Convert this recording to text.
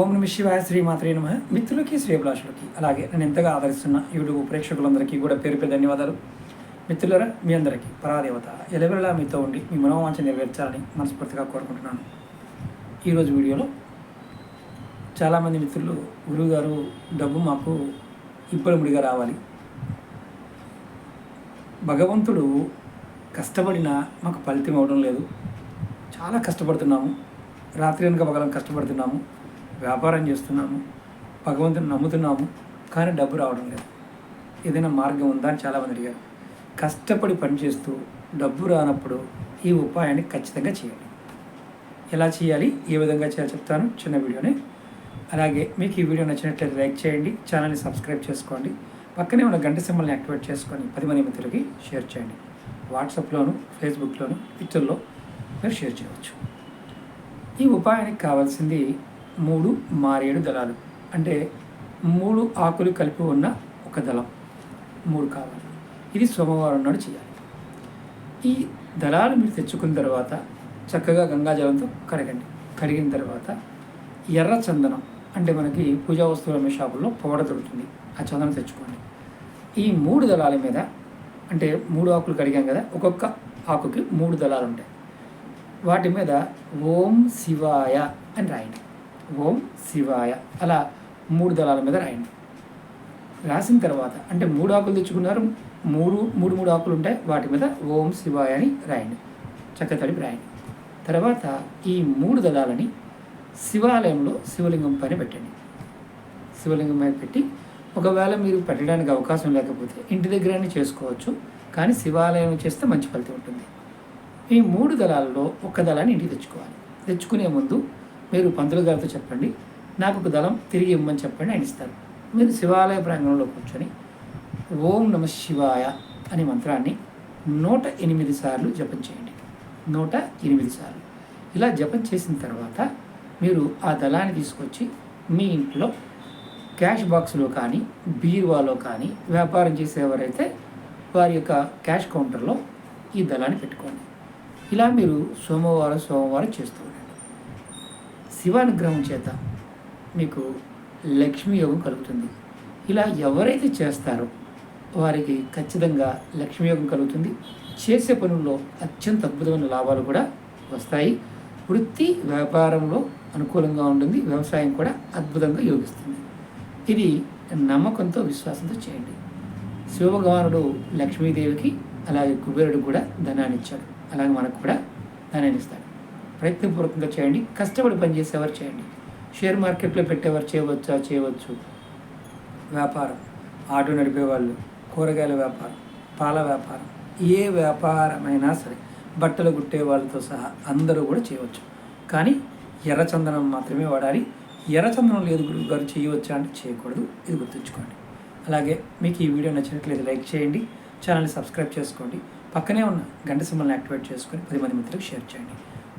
ఓం నమ శివాయ శ్రీమాత్రే నమ. మిత్రులకి శ్రేభిలాషులకి అలాగే నేను ఎంతగా ఆదరిస్తున్న యూట్యూబ్ ప్రేక్షకులందరికీ కూడా పేరు పేరు ధన్యవాదాలు. మిత్రులరా మీ అందరికీ పరాదేవత ఎలవెలా మీతో ఉండి మీ మనోవాంఛ నెరవేర్చాలని మనస్ఫూర్తిగా కోరుకుంటున్నాను. ఈరోజు వీడియోలో చాలామంది మిత్రులు గురువుగారు డబ్బు మాకు ఇప్పటిముడిగా రావాలి. భగవంతుడు కష్టపడినా మాకు ఫలితం అవ్వడం లేదు. చాలా కష్టపడుతున్నాము. రాత్రి వెనుక పగలం కష్టపడుతున్నాము. వ్యాపారం చేస్తున్నాము భగవంతుని నమ్ముతున్నాము కానీ డబ్బు రావడం లేదు. ఏదైనా మార్గం ఉందా అని చాలామంది అడిగారు. కష్టపడి పనిచేస్తూ డబ్బు రానప్పుడు ఈ ఉపాయాన్ని ఖచ్చితంగా చేయాలి. ఎలా చేయాలి? ఏ విధంగా చేయాలి చెప్తాను చిన్న వీడియోని. అలాగే మీకు ఈ వీడియో నచ్చినట్లయితే లైక్ చేయండి ఛానల్ని సబ్స్క్రైబ్ చేసుకోండి పక్కనే ఉన్న గంట సింబల్ని యాక్టివేట్ చేసుకొని పది మంది మిత్రులకి షేర్ చేయండి. వాట్సాప్లోను ఫేస్బుక్లోను ట్విట్టర్లో మీరు షేర్ చేయవచ్చు. ఈ ఉపాయానికి కావాల్సింది మూడు మారేడు దళాలు. అంటే మూడు ఆకులు కలిపి ఉన్న ఒక దళం. మూడు కావాలి. ఇది సోమవారం నాడు చేయాలి. ఈ దళాలు మీరు తెచ్చుకున్న తర్వాత చక్కగా గంగాజలంతో కడగండి. కడిగిన తర్వాత ఎర్ర చందనం అంటే మనకి పూజా వస్తువుల అమ్మే షాపుల్లో పొగడ దొరుకుతుంది. ఆ చందనం తెచ్చుకోండి. ఈ మూడు దళాల మీద అంటే మూడు ఆకులు కడిగాం కదా ఒక్కొక్క ఆకుకి మూడు దళాలు ఉంటాయి. వాటి మీద ఓం శివాయ అని రాయండి. ఓం శివాయ. అలా మూడు దళాల మీద రాయండి. రాసిన తర్వాత అంటే మూడు ఆకులు తెచ్చుకున్నారు మూడు మూడు మూడు ఆకులు ఉంటాయి వాటి మీద ఓం శివాయ అని రాయండి. చక్క తడిపి రాయండి. తర్వాత ఈ మూడు దళాలని శివాలయంలో శివలింగం పైన పెట్టండి. శివలింగం మీద పెట్టి ఒకవేళ మీరు పెట్టడానికి అవకాశం లేకపోతే ఇంటి దగ్గరనే చేసుకోవచ్చు కానీ శివాలయం చేస్తే మంచి ఫలితం ఉంటుంది. ఈ మూడు దళాలలో ఒక దళాన్ని ఇంటికి తెచ్చుకోవాలి. తెచ్చుకునే ముందు మీరు పంతులు గారితో చెప్పండి. నాకు ఒక దళం తిరిగి ఇవ్వమని చెప్పండి. ఆయన ఇస్తారు. మీరు శివాలయ ప్రాంగణంలో కూర్చొని ఓం నమ శివాయ అనే మంత్రాన్ని నూట ఎనిమిది సార్లు జపం చేయండి. నూట ఎనిమిది సార్లు. ఇలా జపం చేసిన తర్వాత మీరు ఆ దళాన్ని తీసుకొచ్చి మీ ఇంట్లో క్యాష్ బాక్స్లో కానీ బీరువాలో కానీ వ్యాపారం చేసేవారైతే వారి యొక్క క్యాష్ కౌంటర్లో ఈ దళాన్ని పెట్టుకోండి. ఇలా మీరు సోమవారం సోమవారం చేస్తూ ఉండండి. శివానుగ్రహం చేత మీకు లక్ష్మీ యోగం కలుగుతుంది. ఇలా ఎవరైతే చేస్తారో వారికి ఖచ్చితంగా లక్ష్మీ యోగం కలుగుతుంది. చేసే పనుల్లో అత్యంత అద్భుతమైన లాభాలు కూడా వస్తాయి. వృత్తి వ్యాపారంలో అనుకూలంగా ఉంటుంది. వ్యవసాయం కూడా అద్భుతంగా యోగిస్తుంది. ఇది నమ్మకంతో విశ్వాసంతో చేయండి. శివభగవానుడు లక్ష్మీదేవికి అలాగే కుబేరుడు కూడా ధనాన్ని ఇచ్చాడు అలాగే మనకు కూడా ధనాన్ని ఇస్తాడు ప్రయత్నపూర్వకంగా చేయండి. కష్టపడి పనిచేసేవారు చేయండి. షేర్ మార్కెట్లో పెట్టేవారు చేయవచ్చా? చేయవచ్చు. వ్యాపారం. ఆటో నడిపేవాళ్ళు కూరగాయల వ్యాపారం పాల వ్యాపారం ఏ వ్యాపారమైనా సరే బట్టలు కుట్టే వాళ్ళతో సహా అందరూ కూడా చేయవచ్చు. కానీ ఎర్రచందనం మాత్రమే వాడాలి. ఎర్రచందనం లేదు గురువు గారు చేయవచ్చా అంటే చేయకూడదు. ఇది గుర్తుంచుకోండి. అలాగే మీకు ఈ వీడియో నచ్చినట్లయితే లైక్ చేయండి. ఛానల్ని సబ్స్క్రైబ్ చేసుకోండి. పక్కనే ఉన్న గంట సింబల్ని యాక్టివేట్ చేసుకొని పది మంది మిత్రులకు షేర్ చేయండి.